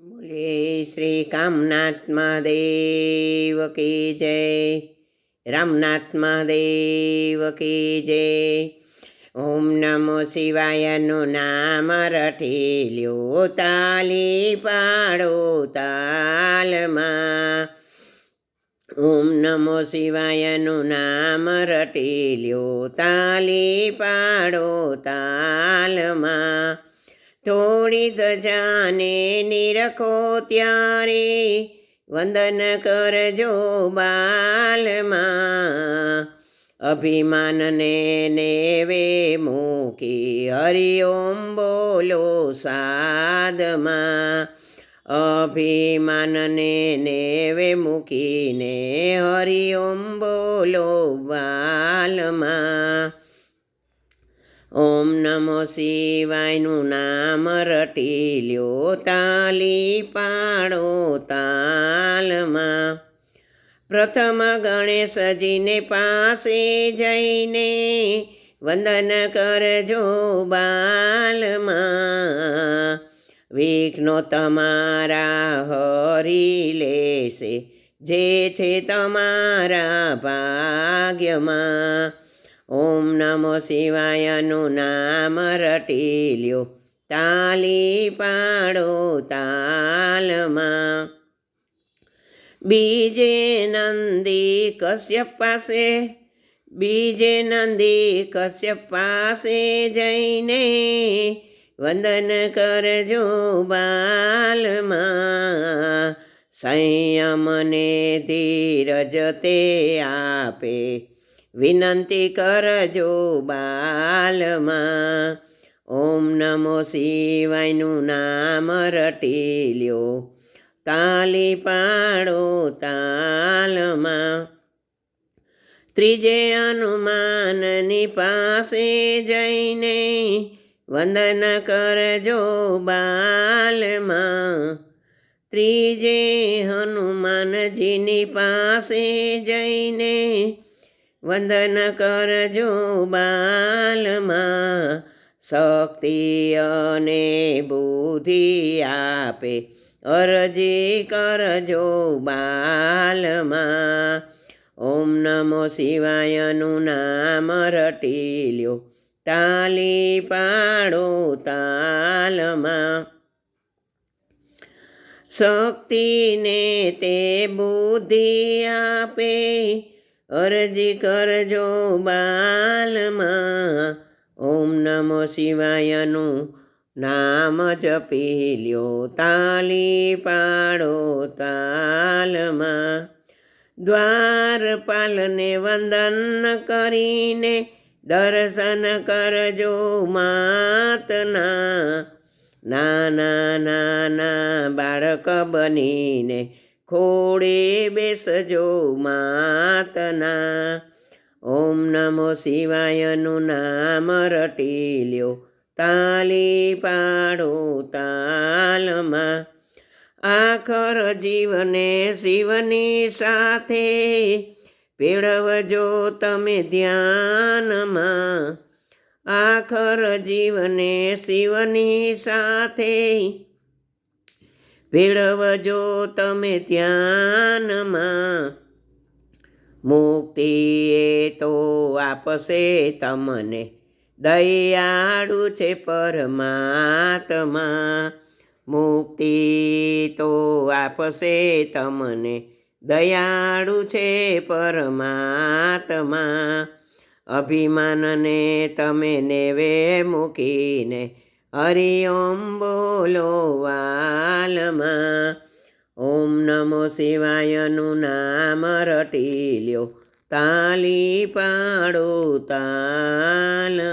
બોલે શ્રી કામનાથ મહાદેવ કી જય રામનાથ મહાદેવ કી જય ઓમ નમો શિવાયનું નામ રઠી લ્યો તાલી પાડો તાલમાં ઓમ નમો શિવાયનું નામ રટી લ્યો તાલી પાડો તાલમાં થોડી ધજાને નિરખો ત્યારે વંદન કરજો બાલમાં. અભિમાનને નેવે મૂકી હરિઓમ બોલો સાદમાં. અભિમાનને નેવે મૂકીને હરિઓમ બોલો બાલમાં. ઓમ નમો શિવાયનું નામ રટી લ્યો તાલી પાડો તાલમાં. પ્રથમ ગણેશજીને પાસે જઈને વંદન કરજો બાલમાં. વિઘ્નો તમારા હરી લેશે, જે છે તમારા ભાગ્યમાં. ઓમ નમો શિવાયનું નામ રટી લ્યો તાલી પાડો તાલમાં. બીજે નંદી કશ્યપ પાસે, બીજે નંદી કશ્યપ પાસે જઈને વંદન કરજો બાલમાં. સંયમને ધીરજ તે આપે. વિનંતી કરજો બાલમાં. ઓમ નમો શિવાયનું નામ રટી લ્યો. તાલી પાડો તાલમાં. ત્રીજે હનુમાનની પાસે જઈને વંદન કરજો બાલમાં. ત્રીજે હનુમાનજીની પાસે જઈને વંદન કરજો બાલમાં. શક્તિ અને બુદ્ધિ આપે. અરજી કરજો બાલમાં. ઓમ નમો શિવાયનું નામ રટી લ્યો. તાલી પાડો તાલમાં. શક્તિને તે બુદ્ધિ આપે. અરજી કરજો બાલમાં. ઓમ નમો શિવાયનું નામ જપી લ્યો, તાલી પાડો તાલમાં. દ્વારપાલને વંદન કરીને દર્શન કરજો માતના. નાના નાના બાળક બનીને ખોડે બેસજો માતના. ઓમ નમો શિવાયનું નામ રટી લ્યો. તાલી પાડો તાલમાં. આખર જીવને શિવની સાથે પેળવજો તમે ધ્યાનમાં. આખર જીવને શિવની સાથે ભેળવજો તમે ધ્યાનમાં. મુક્તિ એ તો આપશે તમને. દયાળુ છે પરમાત્મા. મુક્તિ તો આપશે તમને. દયાળુ છે પરમાત્મા. અભિમાનને તમે નેવે મૂકીને હરિઓમ બોલો વાલમાં ઓમ નમો શિવાયનું નામ રટી લ્યો તાલી પાડો તાલમાં